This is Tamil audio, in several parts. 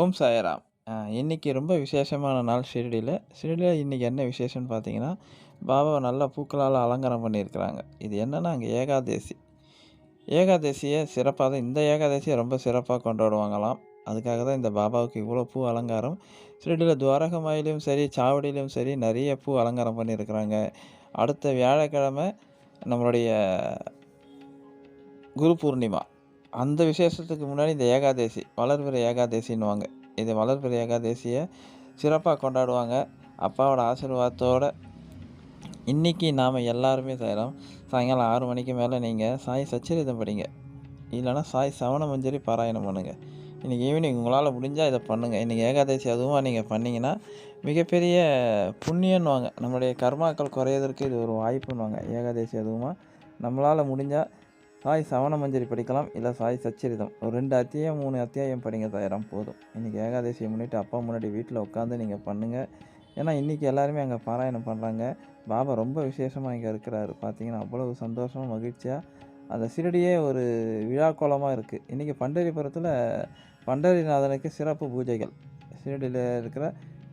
ஓம் சாயராம் இன்றைக்கி ரொம்ப விசேஷமான நாள் ஷிரடியில் ஷிரடியில் இன்றைக்கி என்ன விசேஷம்னு பார்த்தீங்கன்னா, பாபாவை நல்லா பூக்களால் அலங்காரம் பண்ணியிருக்கிறாங்க. இது என்னன்னா, அங்கே ஏகாதேசி. ஏகாதேசியை சிறப்பாக தான் இந்த ஏகாதேசியை ரொம்ப சிறப்பாக கொண்டாடுவாங்களாம். அதுக்காக தான் இந்த பாபாவுக்கு இவ்வளோ பூ அலங்காரம். ஷிரடியில் துவாரகமாயிலையும் சரி, சாவடியிலையும் சரி நிறைய பூ அலங்காரம் பண்ணியிருக்கிறாங்க. அடுத்த வியாழக்கிழமை நம்மளுடைய குரு பூர்ணிமா. அந்த விசேஷத்துக்கு முன்னாடி இந்த ஏகாதேசி, வளர்பிற ஏகாதேசின்னுவாங்க. இது வளர்பிற ஏகாதேசியை சிறப்பாக கொண்டாடுவாங்க. அப்பாவோட ஆசீர்வாதத்தோட இன்னைக்கு நாம் எல்லாருமே செய்கிறோம் சாயங்காலம் ஆறு மணிக்கு மேலே நீங்கள் சாய் சச்சரிதம் படிங்க. இல்லைனா சாய் சவண மஞ்சரி பாராயணம் பண்ணுங்கள் இன்றைக்கி ஈவினிங் உங்களால் முடிஞ்சால் இதை பண்ணுங்கள் இன்றைக்கி ஏகாதசி அதுவாக நீங்கள் பண்ணிங்கன்னா மிகப்பெரிய புண்ணியன்னுவாங்க. நம்முடைய கர்மாக்கள் குறையதற்கு இது ஒரு வாய்ப்புன்னுவாங்க. ஏகாதசி அதுவுமா நம்மளால் முடிஞ்சால் சாய் சவணமஞ்சரி படிக்கலாம். இல்லை சாய் சச்சரிதம். ஒரு ரெண்டு அத்தியாயம், மூணு அத்தியாயம் படிங்க சாய்ராம் போதும். இன்றைக்கி ஏகாதசியை முன்னிட்டு அப்பா முன்னாடி வீட்டில் உட்காந்து நீங்கள் பண்ணுங்கள் ஏன்னா, இன்றைக்கி எல்லாருமே அங்கே பாராயணம் பண்ணுறாங்க பாபா ரொம்ப விசேஷமாக இங்கே இருக்கிறாரு. பார்த்தீங்கன்னா, அவ்வளவு சந்தோஷமாக மகிழ்ச்சியாக அந்த சிறடியே ஒரு விழாக்கோலமாக இருக்குது இன்றைக்கி பண்டரிபுரத்தில் பண்டரிநாதனுக்கு சிறப்பு பூஜைகள். சிறடியில் இருக்கிற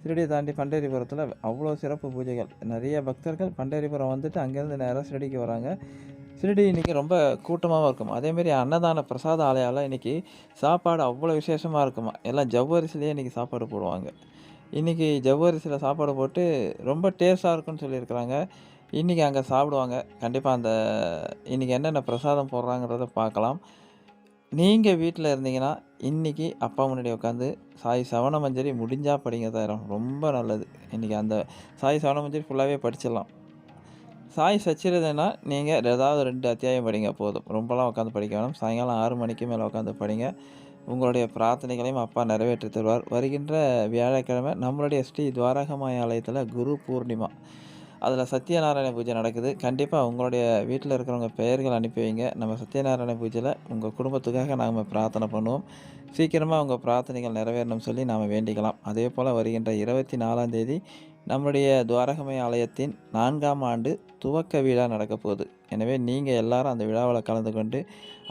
சிறடியை தாண்டி பண்டரிபுரத்தில் அவ்வளோ சிறப்பு பூஜைகள். நிறைய பக்தர்கள் பண்டரிபுரம் வந்துட்டு அங்கேருந்து நேராக ஷிரடிக்கு வராங்க. ஷிரடி இன்றைக்கி ரொம்ப கூட்டமாகவும் இருக்குமா. அதேமாரி அன்னதான பிரசாத ஆலையால் இன்றைக்கி சாப்பாடு அவ்வளோ விசேஷமாக இருக்குமா. எல்லாம் ஜவ்வரிசிலேயே இன்றைக்கி சாப்பாடு போடுவாங்க. இன்னைக்கு ஜவ்வரிசியில் சாப்பாடு போட்டு ரொம்ப டேஸ்ட்டாக இருக்குன்னு சொல்லியிருக்கிறாங்க. இன்றைக்கி அங்கே சாப்பிடுவாங்க. கண்டிப்பாக அந்த இன்றைக்கி என்னென்ன பிரசாதம் போடுறாங்கிறத பார்க்கலாம். நீங்கள் வீட்டில் இருந்தீங்கன்னா, இன்றைக்கி அப்பா முன்னாடி உட்காந்து சாய் சவணமஞ்சரி முடிஞ்சால் படிங்க சாய்ராம். ரொம்ப நல்லது. இன்றைக்கி அந்த சாய் சவணமஞ்சரி ஃபுல்லாகவே படிச்சிடலாம். சாய் சச்சரிதம்னா, நீங்கள் ஏதாவது ரெண்டு அத்தியாயம் படிங்க போதும். ரொம்பலாம் உட்காந்து படிக்க வேணும் சாயங்காலம் ஆறு மணிக்கு மேலே உட்காந்து படிங்க. உங்களுடைய பிரார்த்தனைகளையும் அப்பா நிறைவேற்றி தருவார். வருகின்ற வியாழக்கிழமை நம்மளுடைய ஸ்ரீ துவாரகமாய ஆலயத்தில் குரு பூர்ணிமா. அதில் சத்யநாராயண பூஜை நடக்குது. கண்டிப்பாக உங்களுடைய வீட்டில் இருக்கிறவங்க பெயர்கள் அனுப்பி வைங்க. நம்ம சத்யநாராயண பூஜையில் உங்கள் குடும்பத்துக்காக நாம் பிரார்த்தனை பண்ணுவோம். சீக்கிரமாக உங்கள் பிரார்த்தனைகள் நிறைவேறணும்னு சொல்லி நாம் வேண்டிக்கலாம். அதே போல் வருகின்ற 24ஆம் தேதி நம்முடைய துவாரகமை ஆலயத்தின் நான்காம் ஆண்டு துவக்க விழா நடக்கப் போகுது. எனவே நீங்கள் எல்லாரும் அந்த விழாவில் கலந்து கொண்டு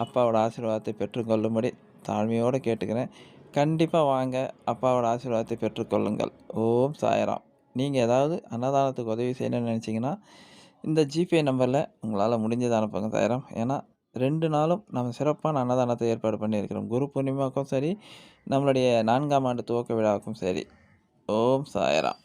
அப்பாவோட ஆசீர்வாதத்தை பெற்றுக்கொள்ளும்படி தாழ்மையோடு கேட்டுக்கிறேன். கண்டிப்பாக வாங்க. அப்பாவோட ஆசீர்வாதத்தை பெற்றுக்கொள்ளுங்கள். ஓம் சாயராம் நீங்கள் ஏதாவது அன்னதானத்துக்கு உதவி செய்யணும்னு நினச்சிங்கன்னா இந்த ஜிபே நம்பரில் உங்களால் முடிஞ்சதை அனுப்புங்க தயாரம் ஏன்னா ரெண்டு நாளும் நம்ம சிறப்பான அன்னதானத்தை ஏற்பாடு பண்ணியிருக்கிறோம். குரு பூர்ணிமாவுக்கும் சரி, நம்மளுடைய நான்காம் ஆண்டு துவக்க விழாவுக்கும் சரி. ஓம் சாயராம்